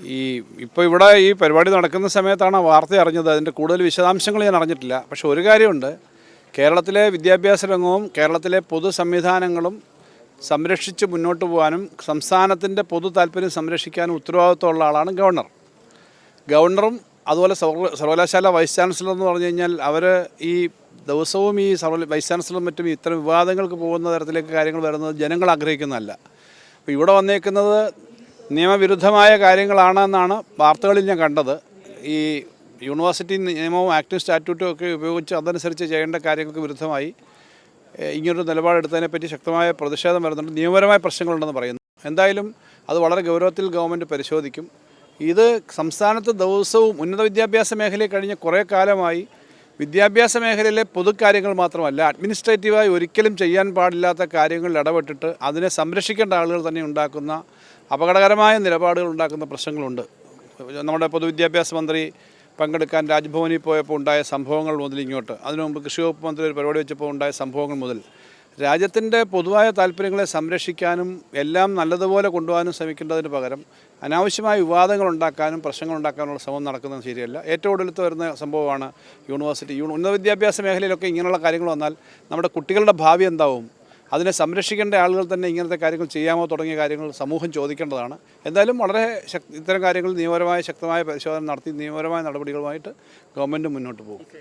ഈ ഇപ്പോൾ ഇവിടെ ഈ പരിപാടി നടക്കുന്ന സമയത്താണ് വാർത്ത അറിഞ്ഞത്. അതിന്റെ കൂടുതൽ വിശദാംശങ്ങൾ ഞാൻ അറിഞ്ഞിട്ടില്ല. പക്ഷെ ഒരു കാര്യമുണ്ട്. കേരളത്തിലെ വിദ്യാഭ്യാസ രംഗവും കേരളത്തിലെ പൊതു സംവിധാനങ്ങളും സംരക്ഷിച്ച് മുന്നോട്ട് പോകാനും സംസ്ഥാനത്തിന്റെ പൊതു താല്പര്യം സംരക്ഷിക്കാനും ഉത്തരവാദിത്വമുള്ള ആളാണ് ഗവർണർ. ഗവർണറും അതുപോലെ സർവ- സർവകലാശാല വൈസ് ചാൻസലർ എന്ന് പറഞ്ഞു കഴിഞ്ഞാൽ അവർ ഈ ദിവസവും ഈ സർവ വൈസ് ചാൻസലറും മറ്റും ഇത്തരം വിവാദങ്ങൾക്ക് പോകുന്ന തരത്തിലേക്ക് കാര്യങ്ങൾ വരുന്നത് ജനങ്ങൾ ആഗ്രഹിക്കുന്നതല്ല. അപ്പോൾ ഇവിടെ വന്നേക്കുന്നത് നിയമവിരുദ്ധമായ കാര്യങ്ങളാണെന്നാണ് വാർത്തകളിൽ ഞാൻ കണ്ടത്. ഈ യൂണിവേഴ്സിറ്റി നിയമവും ആക്ടും സ്റ്റാറ്റ്യൂട്ടും ഒക്കെ ഉപയോഗിച്ച് അതനുസരിച്ച് ചെയ്യേണ്ട കാര്യങ്ങൾക്ക് വിരുദ്ധമായി ഇങ്ങനൊരു നിലപാടെടുത്തതിനെപ്പറ്റി ശക്തമായ പ്രതിഷേധം വരുന്നുണ്ട്. നിയമപരമായ പ്രശ്നങ്ങളുണ്ടെന്ന് പറയുന്നു. എന്തായാലും അത് വളരെ ഗൗരവത്തിൽ ഗവൺമെന്റ് പരിശോധിക്കും. ഇത് സംസ്ഥാനത്ത് ദിവസവും ഉന്നത വിദ്യാഭ്യാസ മേഖലയിൽ കഴിഞ്ഞ കുറേ കാലമായി വിദ്യാഭ്യാസ മേഖലയിലെ പൊതുക്കാര്യങ്ങൾ മാത്രമല്ല അഡ്മിനിസ്ട്രേറ്റീവായി ഒരിക്കലും ചെയ്യാൻ പാടില്ലാത്ത കാര്യങ്ങളിൽ ഇടപെട്ടിട്ട് അതിനെ സംരക്ഷിക്കേണ്ട ആളുകൾ തന്നെ ഉണ്ടാക്കുന്ന അപകടകരമായ നിലപാടുകൾ ഉണ്ടാക്കുന്ന പ്രശ്നങ്ങളുണ്ട്. നമ്മുടെ പൊതുവിദ്യാഭ്യാസ മന്ത്രി പങ്കെടുക്കാൻ രാജ്ഭവനിൽ പോയപ്പോൾ ഉണ്ടായ സംഭവങ്ങൾ മുതൽ ഇങ്ങോട്ട്. അതിനു മുമ്പ് കൃഷി വകുപ്പ് മന്ത്രി ഒരു പരിപാടി വെച്ചപ്പോൾ ഉണ്ടായ സംഭവങ്ങൾ മുതൽ. രാജ്യത്തിന്റെ പൊതുവായ താല്പര്യങ്ങളെ സംരക്ഷിക്കാനും എല്ലാം നല്ലതുപോലെ കൊണ്ടുപോകാനും ശ്രമിക്കേണ്ടതിന് പകരം അനാവശ്യമായ വിവാദങ്ങൾ ഉണ്ടാക്കാനും പ്രശ്നങ്ങൾ ഉണ്ടാക്കാനുള്ള ശ്രമം നടക്കുന്നത് ശരിയല്ല. ഏറ്റവും ഒടുവിലത്ത് വരുന്ന സംഭവമാണ് യൂണിവേഴ്സിറ്റി യൂണി ഉന്നത വിദ്യാഭ്യാസ മേഖലയിലൊക്കെ ഇങ്ങനെയുള്ള കാര്യങ്ങൾ വന്നാൽ നമ്മുടെ കുട്ടികളുടെ ഭാവി എന്താവും? അതിനെ സംരക്ഷിക്കേണ്ട ആളുകൾ തന്നെ ഇങ്ങനത്തെ കാര്യങ്ങൾ ചെയ്യാമോ തുടങ്ങിയ കാര്യങ്ങൾ സമൂഹം ചോദിക്കേണ്ടതാണ്. എന്തായാലും വളരെ ശക്തി ഇത്തരം കാര്യങ്ങൾ നിയമപരമായ ശക്തമായ പരിശോധന നടത്തി നിയമപരമായ നടപടികളുമായിട്ട് ഗവൺമെന്റ് മുന്നോട്ട് പോകും.